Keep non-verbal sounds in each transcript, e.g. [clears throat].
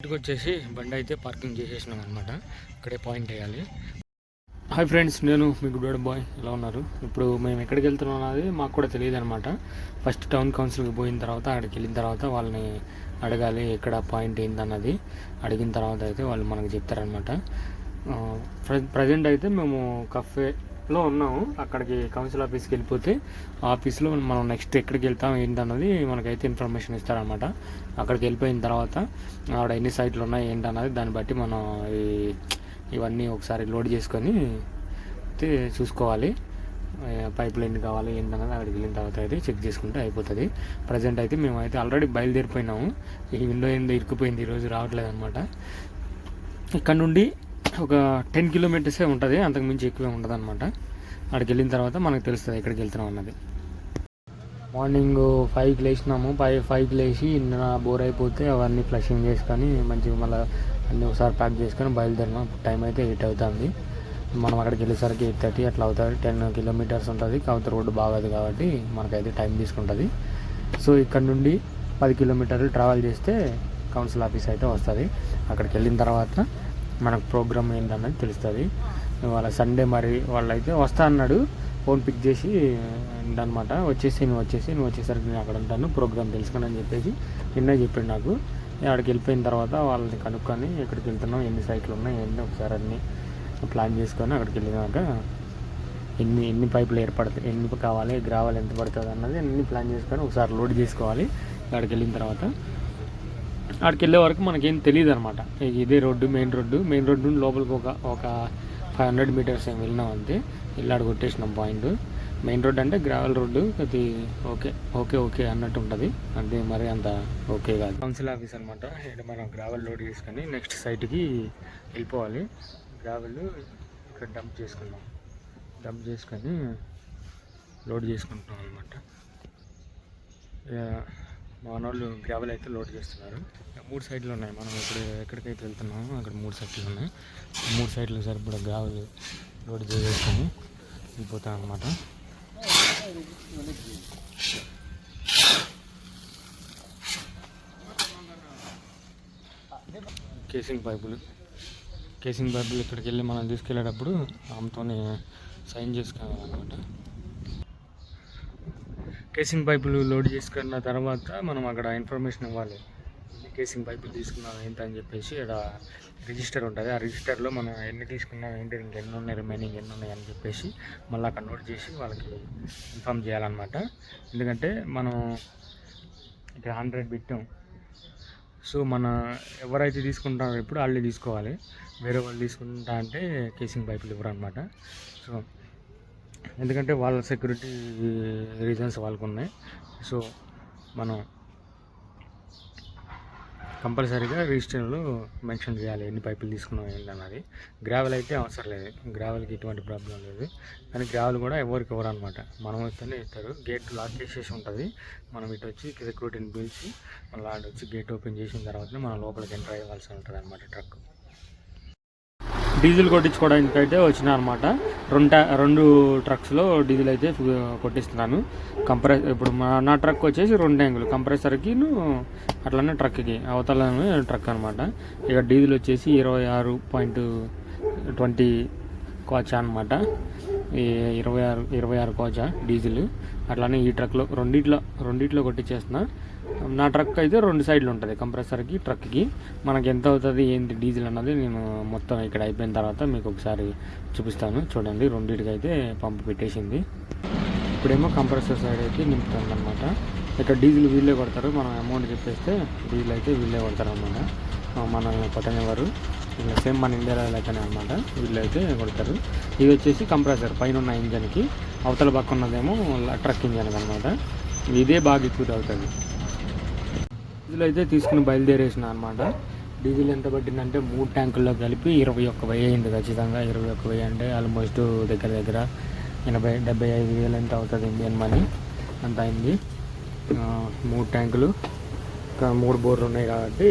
ఇంటికి వచ్చేసి బండి అయితే పార్కింగ్ చేసేసినాం అనమాట ఇక్కడే పాయింట్ వేయాలి. హాయ్ ఫ్రెండ్స్ నేను మీ గుడ్ బాయ్. ఎలా ఉన్నారు? ఇప్పుడు మేము ఎక్కడికి వెళ్తున్నాం అనేది మాకు కూడా తెలియదు అనమాట ఫస్ట్ టౌన్ కౌన్సిల్కి పోయిన తర్వాత అక్కడికి వెళ్ళిన తర్వాత వాళ్ళని అడగాలి ఎక్కడ పాయింట్ ఏంటన్నది అడిగిన తర్వాత అయితే వాళ్ళు మనకు చెప్తారనమాట ప్రజెంట్ అయితే మేము కఫే లో ఉన్నాము. అక్కడికి కౌన్సిల్ ఆఫీస్కి వెళ్ళిపోతే ఆఫీస్లో మనం నెక్స్ట్ ఎక్కడికి వెళ్తాం ఏంటన్నది మనకైతే ఇన్ఫర్మేషన్ ఇస్తారనమాట అక్కడికి వెళ్ళిపోయిన తర్వాత ఆవిడ ఎన్ని సైట్లు ఉన్నాయి ఏంటన్నది దాన్ని బట్టి మనం ఈ ఇవన్నీ ఒకసారి లోడ్ చేసుకొని అయితే చూసుకోవాలి. పైపులు ఎన్ని కావాలి ఏంటన్నది అక్కడికి వెళ్ళిన తర్వాత అయితే చెక్ చేసుకుంటే అయిపోతుంది. ప్రజెంట్ అయితే మేము అయితే ఆల్రెడీ బయలుదేరిపోయినాము. ఈ విండో ఏందో ఇరుక్కుపోయింది ఈరోజు రావట్లేదు అనమాట ఇక్కడ నుండి ఒక టెన్ కిలోమీటర్సే ఉంటుంది అంతకుమించి ఎక్కువే ఉంటుంది అనమాట అక్కడికి వెళ్ళిన తర్వాత మనకు తెలుస్తుంది ఎక్కడికి వెళ్తున్నాం అన్నది. మార్నింగ్ ఫైవ్కి లేచినాము ఫైవ్ ఫైవ్కి లేచి ఇన్న బోర్ అయిపోతే అవన్నీ ఫ్లషింగ్ చేసుకొని మంచిగా మళ్ళీ అన్నీ ఒకసారి ప్యాక్ చేసుకొని బయలుదేరినాం. టైం అయితే ఎయిట్ అవుతుంది. మనం అక్కడికి వెళ్ళేసరికి ఎయిట్ థర్టీ అట్లా అవుతుంది. టెన్ కిలోమీటర్స్ ఉంటుంది. కాకపోతే రోడ్డు బాగోదు కాబట్టి మనకైతే టైం తీసుకుంటుంది. సో ఇక్కడ నుండి పది కిలోమీటర్లు ట్రావెల్ చేస్తే కౌన్సిల్ ఆఫీస్ అయితే వస్తుంది. అక్కడికి వెళ్ళిన తర్వాత మనకు ప్రోగ్రామ్ ఏంటన్నది తెలుస్తుంది. వాళ్ళ సండే మరి వాళ్ళైతే వస్తా అన్నాడు. ఫోన్ పిక్ చేసి అనమాట వచ్చేసి నువ్వు వచ్చేసి నువ్వు వచ్చేసరికి నేను అక్కడ ఉంటాను. ప్రోగ్రామ్ తెలుసుకుని అని చెప్పేసి నిన్న చెప్పాడు నాకు. అక్కడికి వెళ్ళిపోయిన తర్వాత వాళ్ళని కనుక్కొని ఎక్కడికి వెళ్తున్నాం ఎన్ని సైట్లు ఉన్నాయి ఎన్ని ఒకసారి అన్ని ప్లాన్ చేసుకొని అక్కడికి వెళ్ళినాక ఎన్ని ఎన్ని పైపులు ఏర్పడతాయి ఎన్ని కావాలి గ్రావాలి ఎంత పడుతుంది అన్నది అన్ని ప్లాన్ చేసుకొని ఒకసారి లోడ్ చేసుకోవాలి. అక్కడికి వెళ్ళిన తర్వాత అక్కడికి వెళ్ళే వరకు మనకేం తెలియదు అనమాట ఇదే road main road. Main road నుండి లోపలికి ఒక ఒక ఫైవ్ హండ్రెడ్ మీటర్స్ ఏం వెళ్ళినాం అంతే. ఇల్లాడు కొట్టేసినాం పాయింట్. మెయిన్ రోడ్ అంటే గ్రావెల్ రోడ్డు. అది ఓకే ఓకే ఓకే అన్నట్టు ఉంటుంది. అంటే మరి అంత ఓకే కాదు. కౌన్సిల్ ఆఫీస్ అనమాట ఇక్కడ మనం గ్రావెల్ లోడ్ తీసుకొని నెక్స్ట్ సైట్కి వెళ్ళిపోవాలి. గ్రావెల్ ఇక్కడ డంప్ చేసుకున్నాం డంప్ చేసుకొని లోడ్ చేసుకుంటున్నాం అనమాట మన వాళ్ళు గ్రావెల్ అయితే లోడ్ చేస్తున్నారు. మూడు సైడ్లు ఉన్నాయి. మనం ఇప్పుడు ఎక్కడికైతే వెళ్తున్నామో అక్కడ మూడు సైట్లు ఉన్నాయి. మూడు సైడ్లు సరిపడా గ్రావెల్ లోడ్ చేసేసుకొని వెళ్ళిపోతాం అనమాట కేసింగ్ పైపులు. కేసింగ్ పైపులు ఇక్కడికి వెళ్ళి మనం తీసుకెళ్ళేటప్పుడు ఆమెతోనే సైన్ చేసుకోవాలన్నమాట కేసింగ్ పైపులు లోడ్ చేసుకున్న తర్వాత మనం అక్కడ ఇన్ఫర్మేషన్ ఇవ్వాలి. కేసింగ్ పైపులు తీసుకున్నాం ఏంటి అని చెప్పేసి ఇక్కడ రిజిస్టర్ ఉంటుంది. ఆ రిజిస్టర్లో మనం ఎన్ని తీసుకున్నాం ఏంటి ఇంకెన్ని ఉన్నాయి రిమైనింగ్ ఎన్ని ఉన్నాయి అని చెప్పేసి మళ్ళీ అక్కడ నోట్ చేసి వాళ్ళకి ఇన్ఫామ్ చేయాలన్నమాట. ఎందుకంటే మనం ఇక్కడ హండ్రెడ్ పెట్టాం. సో మన ఎవరైతే తీసుకుంటారో ఇప్పుడు వాళ్ళే తీసుకోవాలి. వేరే వాళ్ళు తీసుకుంటా అంటే కేసింగ్ పైపులు ఇవ్వరు అనమాట సో ఎందుకంటే వాళ్ళ సెక్యూరిటీ రీజన్స్ వాళ్ళకు ఉన్నాయి సో మనం కంపల్సరీగా రిజిస్టర్లో మెన్షన్ చేయాలి ఎన్ని పైపులు తీసుకున్నాం ఏంటన్నది గ్రావెల్ అయితే అవసరం లేదు. గ్రావెల్కి ఎటువంటి ప్రాబ్లం లేదు. కానీ గ్రావెల్ కూడా ఎవరికి ఎవరు అనమాట మనం వస్తేనే ఇస్తారు. గేట్ లాక్ చేసేసి ఉంటుంది. మనం ఇటు వచ్చి సెక్యూరిటీని పిలిచి మళ్ళీ వచ్చి గేట్ ఓపెన్ చేసిన తర్వాత మనం లోపలికి ఎంటర్ అయ్యవలసి ఉంటుంది అనమాట ట్రక్. డీజిల్ కొట్టించుకోవడానికి అయితే వచ్చిన అనమాట రెండు రెండు ట్రక్స్లో డీజిల్ అయితే కొట్టిస్తున్నాను. కంప్రెస్ ఇప్పుడు మా నా ట్రక్ వచ్చేసి రెండు ట్యాంకులు కంప్రెసర్కి అట్లనే ట్రక్కి అవతల ట్రక్ అనమాట ఇక డీజిల్ వచ్చేసి ఇరవై ఆరు పాయింట్ ట్వంటీ కోచా అనమాట ఈ ఇరవై ఆరు ఇరవై ఆరు కోచా డీజిల్. అట్లానే ఈ ట్రక్లో రెండిట్లో రెండిట్లో కొట్టించేస్తున్నా. నా ట్రక్ అయితే రెండు సైడ్లు ఉంటుంది. కంప్రెసర్కి ట్రక్కి. మనకి ఎంత అవుతుంది ఏంటి డీజిల్ అన్నది నేను మొత్తం ఇక్కడ అయిపోయిన తర్వాత మీకు ఒకసారి చూపిస్తాను. చూడండి రెండింటికి అయితే పంపు పెట్టేసింది. ఇప్పుడేమో కంప్రెసర్ సైడ్ అయితే నింపుతుంది అనమాట ఇక్కడ డీజిల్ వీళ్ళే కొడతారు. మనం అమౌంట్ చెప్పేస్తే డీజిల్ అయితే వీళ్ళే కొడతారు అనమాట మనల్ని కొట్టనివ్వరు. ఇలా సేమ్ మన ఇండియాలో లెక్కనే అనమాట వీళ్ళు అయితే కొడతారు. ఇది వచ్చేసి కంప్రెసర్. పైన ఉన్న ఇంజన్కి. అవతల పక్క ఉన్నదేమో ట్రక్ ఇంజన్ అనమాట ఇదే బాగా ఎక్కువ అవుతుంది. డీజిల్ అయితే తీసుకుని బయలుదేరేసిన అనమాట డీజిల్ ఎంత పట్టిందంటే మూడు ట్యాంకుల్లో కలిపి ఇరవై ఒక్క వెయ్యి అయింది ఖచ్చితంగా. ఇరవై ఒక్క వెయ్యి అంటే ఆల్మోస్ట్ దగ్గర దగ్గర ఎనభై డెబ్బై ఐదు వేలు ఎంత అవుతుంది ఇండియన్ మనీ? అంత అయింది. మూడు ట్యాంకులు ఇంకా మూడు బోర్లు ఉన్నాయి కాబట్టి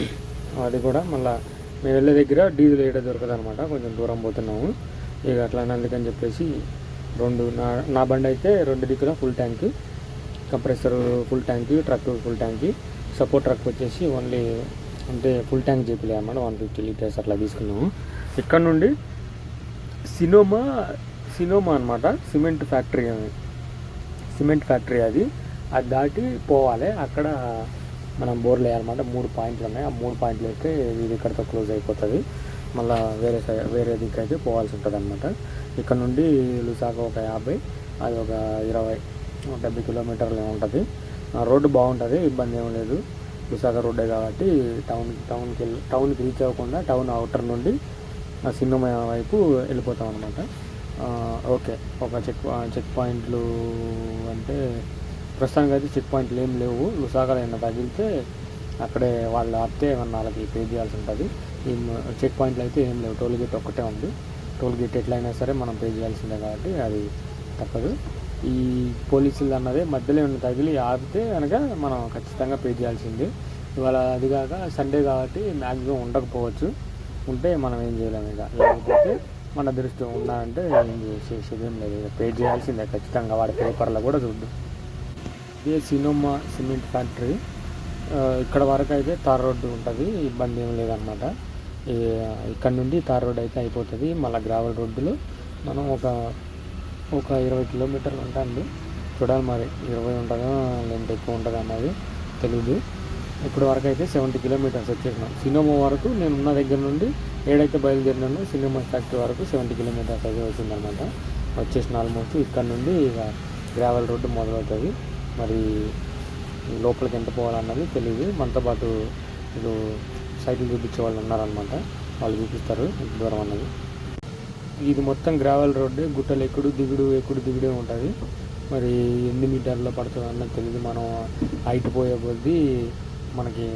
[clears throat] అది కూడా మళ్ళీ మేము వెళ్ళే దగ్గర డీజిల్ వేయడం దొరకదు అనమాట కొంచెం దూరం పోతున్నాము. ఇక అట్లా అందుకని చెప్పేసి రెండు నా నా బండి అయితే రెండు దిక్కున full tank compressor full tank truck full tank. Support truck వచ్చేసి ఓన్లీ అంటే ఫుల్ ట్యాంక్ చేపిలే అన్నమాట వన్ ఫిఫ్టీ లీటర్స్ అట్లా తీసుకున్నాము. ఇక్కడ నుండి సినోమా సినోమా అనమాట సిమెంట్ ఫ్యాక్టరీ సిమెంట్ ఫ్యాక్టరీ అది. అది దాటి పోవాలి. అక్కడ మనం బోర్లు వేయాలన్నమాట. మూడు పాయింట్లు ఉన్నాయి. ఆ మూడు పాయింట్లు అయితే ఇది ఇక్కడతో క్లోజ్ అయిపోతుంది. మళ్ళీ వేరే సైడ్ వేరే దిక్కు అయితే పోవాల్సి ఉంటుంది అనమాట ఇక్కడ నుండి లుసాక ఒక యాభై అది ఒక ఇరవై డెబ్బై కిలోమీటర్లు ఉంటుంది. రోడ్డు బాగుంటుంది ఇబ్బంది ఏం లేదు. విశాఖ రోడ్డే కాబట్టి టౌన్ టౌన్కి వెళ్ళి టౌన్కి రీచ్ అవ్వకుండా టౌన్ అవుటర్ నుండి ఆ సినిమా వైపు వెళ్ళిపోతాం అనమాట ఓకే. ఒక చెక్ చెక్ పాయింట్లు అంటే ప్రస్తుతానికి అయితే చెక్ పాయింట్లు ఏం లేవు. విశాఖలో ఏమైనా తగిలితే అక్కడే వాళ్ళు ఆపితే ఏమన్నా వాళ్ళకి పే చేయాల్సి ఉంటుంది. ఈ చెక్ పాయింట్లు అయితే ఏం లేవు. టోల్ గేట్ ఒక్కటే ఉంది. టోల్ గేట్ ఎట్లయినా సరే మనం పే చేయాల్సిందే కాబట్టి అది తప్పదు. ఈ పోలీసులు అన్నదే మధ్యలో ఉన్న తగిలి ఆపితే కనుక మనం ఖచ్చితంగా పే చేయాల్సిందే. ఇవాళ అది కాక సండే కాబట్టి మ్యాక్సిమం ఉండకపోవచ్చు. ఉంటే మనం ఏం చేయలేము ఇక. లేకపోతే మన దృష్టి ఉన్నారంటే ఏం చేసేది ఏం లేదు. పే చేయాల్సిందే ఖచ్చితంగా. వాడి పేపర్లో కూడా చూద్దు. ఇదే సినోమా సిమెంట్ ఫ్యాక్టరీ ఇక్కడ వరకు అయితే తార్ రోడ్డు ఉంటుంది. ఇబ్బంది ఏం లేదనమాట ఇక్కడ నుండి తార్ రోడ్ అయితే అయిపోతుంది. మళ్ళీ గ్రావెల్ రోడ్డులో మనం ఒక ఒక ఇరవై కిలోమీటర్లు ఉంటుంది చూడాలి మరి ఇరవై ఉంటుందా లేదంటే ఎక్కువ ఉంటుందా అన్నది తెలియదు ఇప్పటి వరకు అయితే సెవెంటీ కిలోమీటర్స్ వచ్చేసినాం. సినిమా వరకు నేను ఉన్న దగ్గర నుండి ఏడైతే బయలుదేరినానో సినిమా ఫ్యాక్టరీ వరకు సెవెంటీ కిలోమీటర్స్ అయితే వచ్చిందనమాట వచ్చేసిన ఆల్మోస్ట్ ఇక్కడ నుండి ఇక గ్రావెల్ రోడ్డు మొదలవుతుంది. మరి లోపలికి ఎంత పోవాలన్నది తెలియదు మనతో పాటు ఇప్పుడు సైకిల్ చూపించే వాళ్ళు ఉన్నారనమాట వాళ్ళు చూపిస్తారు దూరం అన్నది. ఇది మొత్తం గ్రావెల్ రోడ్డు గుట్టలు ఎక్కుడు దిగుడు ఎక్కుడు దిగుడే ఉంటుంది. మరి ఎన్ని మీటర్లో పడుతుంది అన్నది తెలియదు మనం హైట్ పోయే కొద్దీ మనకి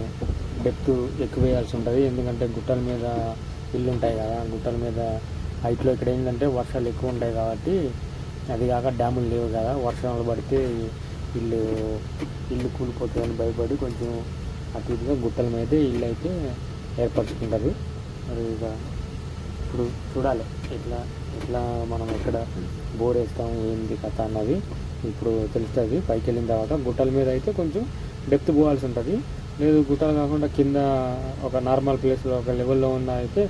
డెప్త్ ఎక్కువ వేయాల్సి ఉంటుంది. ఎందుకంటే గుట్టల మీద ఇల్లు ఉంటాయి కదా గుట్టల మీద హైట్లో ఇక్కడ ఏంటంటే వర్షాలు ఎక్కువ ఉంటాయి కాబట్టి అది కాక డ్యాములు లేవు కదా. వర్షాలు పడితే ఇల్లు ఇల్లు కూలిపోతుందని భయపడి కొంచెం అటు ఇటుగా గుట్టల మీదే ఇల్లు అయితే ఏర్పరచుకుంటారు మరి ఇక ఇప్పుడు చూడాలి. ఎట్లా ఎట్లా మనం ఎక్కడ బోర్ వేస్తాం ఏంటి కథ అన్నది ఇప్పుడు తెలుస్తుంది. పైకి వెళ్ళిన తర్వాత గుట్టల మీద అయితే కొంచెం డెప్త్ పోవాల్సి ఉంటుంది. లేదు గుట్టలు కాకుండా కింద ఒక నార్మల్ ప్లేస్లో ఒక లెవెల్లో ఉన్న అయితే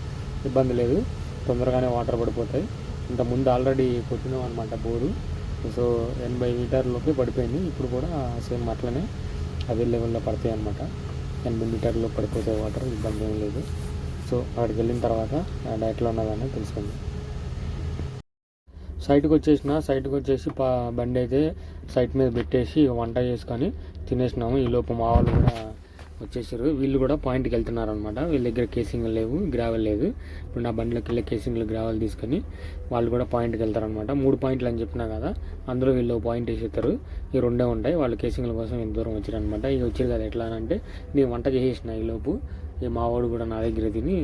ఇబ్బంది లేదు. తొందరగానే వాటర్ పడిపోతాయి. ఇంత ముందు ఆల్రెడీ కొట్టినాం అనమాట బోరు సో ఎనభై మీటర్లోకి పడిపోయింది. ఇప్పుడు కూడా సేమ్ అట్లనే అదే లెవెల్లో పడతాయి అనమాట ఎనభై మీటర్లో పడిపోతాయి వాటర్ ఇబ్బంది ఏం లేదు. సో అక్కడికి వెళ్ళిన తర్వాత ఆ డైట్లో ఉన్నదని తెలుసుకుందాం. సైట్కి వచ్చేసిన సైట్కి వచ్చేసి పా బండి అయితే సైట్ మీద పెట్టేసి వంట చేసుకొని తినేసినాము. ఈ లోపు మా వాళ్ళు కూడా వచ్చేసారు. వీళ్ళు కూడా పాయింట్కి వెళ్తున్నారు అనమాట వీళ్ళ దగ్గర కేసింగ్ లేవు గ్రావెల్ లేదు. ఇప్పుడు నా బండిలోకి వెళ్ళే కేసింగ్లు గ్రావెల్ తీసుకొని వాళ్ళు కూడా పాయింట్కి వెళ్తారు అనమాట మూడు పాయింట్లు అని చెప్పినా కదా అందులో వీళ్ళు పాయింట్ వేసేస్తారు. ఈ రెండే ఉంటాయి. వాళ్ళు కేసింగ్ల కోసం ఎంత దూరం వచ్చారు అనమాట ఇక వచ్చారు కదా ఎట్లా అని అంటే నేను వంట చేసేసిన ఈ లోపు ఈ కూడా నా దగ్గర తిని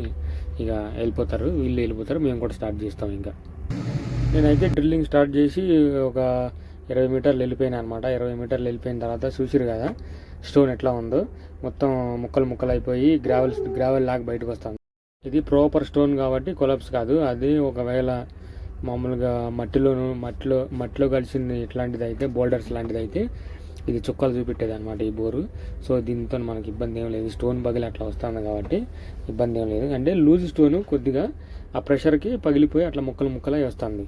ఇక వెళ్ళిపోతారు వీళ్ళు వెళ్ళిపోతారు మేము కూడా స్టార్ట్ చేస్తాం ఇంకా. నేనైతే డ్రిల్లింగ్ స్టార్ట్ చేసి ఒక ఇరవై మీటర్లు వెళ్ళిపోయాను అనమాట ఇరవై మీటర్లు వెళ్ళిపోయిన తర్వాత చూసిరు కదా స్టోన్ ఎట్లా ఉందో మొత్తం ముక్కలు ముక్కలు అయిపోయి గ్రావెల్ గ్రావెల్ లాగా బయటకు వస్తుంది. ఇది ప్రాపర్ స్టోన్ కాబట్టి కొలాప్స్ కాదు అది ఒకవేళ మామూలుగా మట్టిలోను మట్టిలో మట్టిలో కలిసింది ఇట్లాంటిది అయితే బోల్డర్స్ లాంటిది అయితే ఇది చుక్కలు చూపెట్టేది అనమాట ఈ బోరు. సో దీంతో మనకి ఇబ్బంది ఏం లేదు. స్టోన్ పగిలి అట్లా వస్తుంది కాబట్టి ఇబ్బంది ఏం లేదు. అంటే లూజ్ స్టోన్ కొద్దిగా ఆ ప్రెషర్కి పగిలిపోయి అట్లా ముక్కలు ముక్కలై వస్తుంది.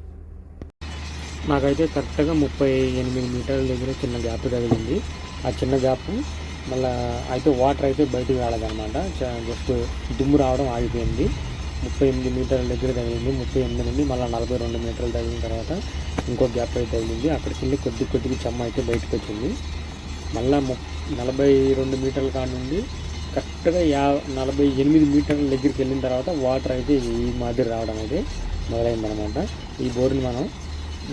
నాకైతే కరెక్ట్గా ముప్పై ఎనిమిది మీటర్ల దగ్గర చిన్న గ్యాప్ తగిలింది. ఆ చిన్న గ్యాప్ మళ్ళా అయితే వాటర్ అయితే బయటికి రాలేదన్నమాట. జస్ట్ దుమ్ము రావడం ఆగిపోయింది. ముప్పై ఎనిమిది మీటర్ల దగ్గర తగిలింది. ముప్పై ఎనిమిది నుండి మళ్ళీ నలభై రెండు మీటర్లు తగిలిన తర్వాత ఇంకో గ్యాప్ అయితే తగిలింది. అక్కడికి వెళ్ళి కొద్ది కొద్దిగా చెమ్మ అయితే బయటకు వచ్చింది. మళ్ళీ ము నలభై రెండు మీటర్ల కానుండి కరెక్ట్గా యా నలభై ఎనిమిది మీటర్ల దగ్గరికి వెళ్ళిన తర్వాత వాటర్ అయితే ఈ మాదిరి రావడం అయితే మొదలైందనమాట ఈ బోర్ని మనం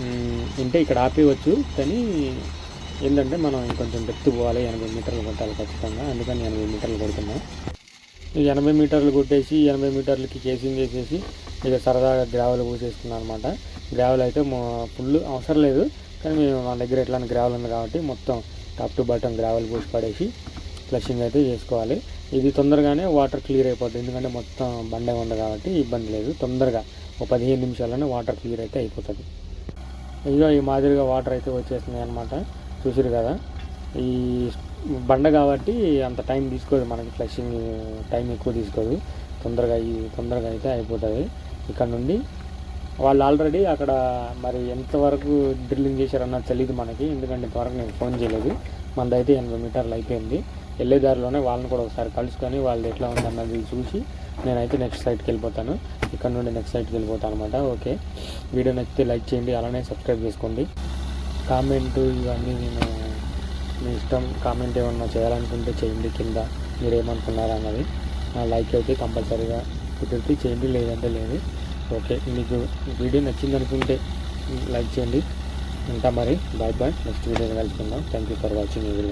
అంటే ఉంటే ఇక్కడ ఆపేయవచ్చు. కానీ ఏంటంటే మనం ఇంకొంచెం డెప్త్ పోవాలి. ఎనభై మీటర్లు కొట్టాలి ఖచ్చితంగా. అందుకని ఎనభై మీటర్లు కొడుతున్నాం. ఎనభై మీటర్లు కొట్టేసి ఎనభై మీటర్లకి కేసింగ్ చేసేసి ఇక సరదాగా గ్రావెల్ పోసేసుకున్నాం అనమాట గ్రావెల్ అయితే ఫుల్ అవసరం లేదు. కానీ మేము మన దగ్గర ఎట్లాంటి గ్రావెల్ ఉంది కాబట్టి మొత్తం టాప్ టు బాటం గ్రావెల్ పోసి పడేసి ఫ్లషింగ్ అయితే చేసుకోవాలి. ఇది తొందరగానే వాటర్ క్లియర్ అయిపోతుంది. ఎందుకంటే మొత్తం బండే ఉంది కాబట్టి ఇబ్బంది లేదు. తొందరగా ఒక పదిహేను నిమిషాల్లోనే వాటర్ క్లియర్ అయితే అయిపోతుంది. ఇదిగో ఈ మాదిరిగా వాటర్ అయితే వచ్చేస్తున్నాయి అనమాట చూసిరు కదా? ఈ బండ కాబట్టి అంత టైం తీసుకోదు మనకి ఫ్లషింగ్ టైం ఎక్కువ తీసుకోదు. తొందరగా తొందరగా అయితే అయిపోతుంది. ఇక్కడ నుండి వాళ్ళు ఆల్రెడీ అక్కడ మరి ఎంతవరకు డ్రిల్లింగ్ చేశారన్నది తెలియదు మనకి. ఎందుకంటే ఇంతవరకు నేను ఫోన్ చేయలేదు. మనదైతే ఎనభై మీటర్లు అయిపోయింది. వెళ్ళే దారిలోనే వాళ్ళని కూడా ఒకసారి కలుసుకొని వాళ్ళది ఎట్లా ఉందన్నది చూసి నేనైతే నెక్స్ట్ సైట్కి వెళ్ళిపోతాను. ఇక్కడ నుండి నెక్స్ట్ సైట్కి వెళ్ళిపోతాను అనమాట ఓకే. వీడియో నచ్చితే లైక్ చేయండి. అలానే సబ్స్క్రైబ్ చేసుకోండి. కామెంట్ ఇవన్నీ నేను మీ ఇష్టం కామెంట్ ఏమన్నా చేయాలనుకుంటే చేయండి కింద మీరు ఏమనుకున్నారు అన్నది. నా లైక్ అయితే కంపల్సరీగా కుదిరితే చేయండి లేదంటే లేదు. ఓకే మీకు వీడియో నచ్చింది అనుకుంటే లైక్ చేయండి. ఉంటా మరి బాయ్ బాయ్ నెక్స్ట్ వీడియో కలుసుకుందాం. Thank you for watching every